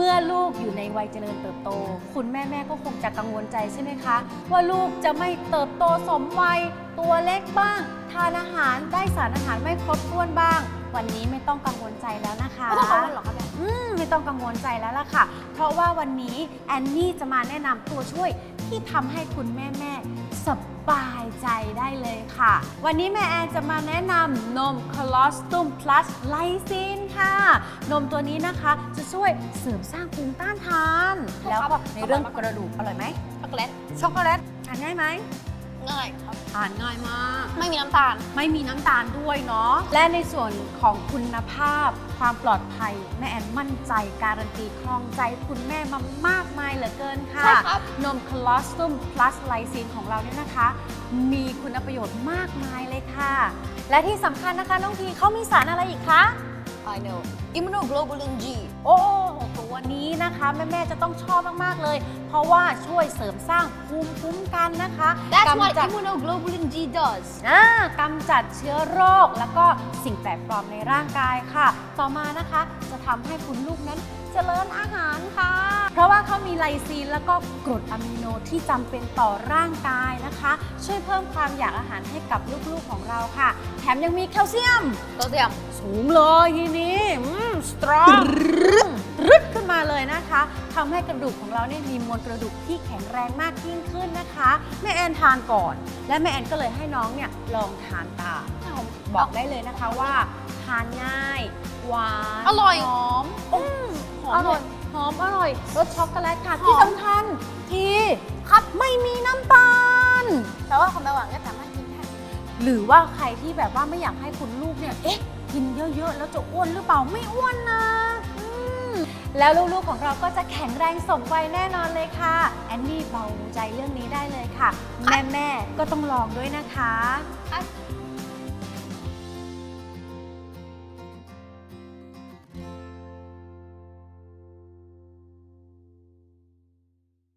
เมื่อลูกอยู่ในวัยเจริญเติบโต คุณแม่แม่ก็คงจะกังวลใจใช่ไหมคะ ว่าลูกจะไม่เติบโตสมวัย ตัวเล็กบ้าง ทานอาหารได้สารอาหารไม่ครบถ้วนบ้าง วันนี้ไม่ต้องกังวลใจแล้วนะคะ ไม่ต้องกังวลหรอกครับแม่อืมไม่ต้องกังวลใจแล้วล่ะค่ะ เพราะว่าวันนี้แอนนี่จะมาแนะนำตัวช่วยที่ทำให้คุณแม่แม่ๆสบายใจได้เลยค่ะ วันนี้แม่แอนจะมาแนะนำนมคลอสตุม plus ไลซินค่ะ นมตัวนี้นะคะจะช่วยเสริมสร้างภูมิต้านทาน แล้วก็ในเรื่องกระดูกอร่อยไหมช็อกโกแลตช็อกโกแลตทานง่ายไหม ง่ายครับ ทานง่ายมาก ไม่มีน้ำตาล ไม่มีน้ำตาลด้วยเนาะ และในส่วนของคุณภาพ ความปลอดภัย แม่แอนมั่นใจการันตีครองใจคุณแม่มามากมายเหลือเกินค่ะ ใช่ครับ นมคลอสตุม plus ไลซีนของเราเนี่ยนะคะ มีคุณประโยชน์มากมายเลยค่ะ และที่สำคัญนะคะน้องทีเขามีสารอะไรอีกคะ I know immunoglobulin G โอ้ตัวนี้นะคะ แม่ ๆ จะต้องชอบมาก ๆ เลยเพราะว่าช่วยเสริมสร้างภูมิคุ้มกันนะคะ That's what กำจัด immunoglobulin G does อ่ากำจัดเชื้อโรคแล้วก็สิ่งแปลกปลอมในร่างกายค่ะ ต่อมานะคะจะทำให้คุณลูกนั้นเจริญอาหารค่ะ เพราะว่าเขามีไลซีนแล้วก็กรดอะมิโนที่จำเป็นต่อร่างกายนะคะ ช่วยเพิ่มความอยากอาหารให้กับลูกๆของเราค่ะ แถมยังมีแคลเซียม ตัวเสียม สูงเลยทีนี้สตรองรึดขึ้น มาเลยนะคะทำให้กระดูกของเราเนี่ยมีมวลกระดูกที่แข็งแรงมากยิ่งขึ้นนะคะ แม่แอนทานก่อน และแม่แอนก็เลยให้น้องเนี่ยลองทานตามบอกได้เลยนะคะว่า ทานง่าย หวานอร่อยหอมอืมหอมอเลร่อยยหอมอร่อยรสช็อกโกแลตค่ะหอมที่สำคัญทีครับไม่มีน้ำตาลแต่ว่าของแม่หวานก็สามารถกินได้หรือว่าใครที่แบบว่าไม่อยากให้คุณลูกเนี่ยเอ๊ะกินเยอะๆ แล้วจะอ้วนหรือเปล่าไม่อ้วนนะอืม แล้วลูกๆของเราก็จะแข็งแรงสมวัยแน่นอนเลยค่ะ แอนนี่เบาใจเรื่องนี้ได้เลยค่ะ แม่ๆก็ต้องลองด้วยนะคะครับ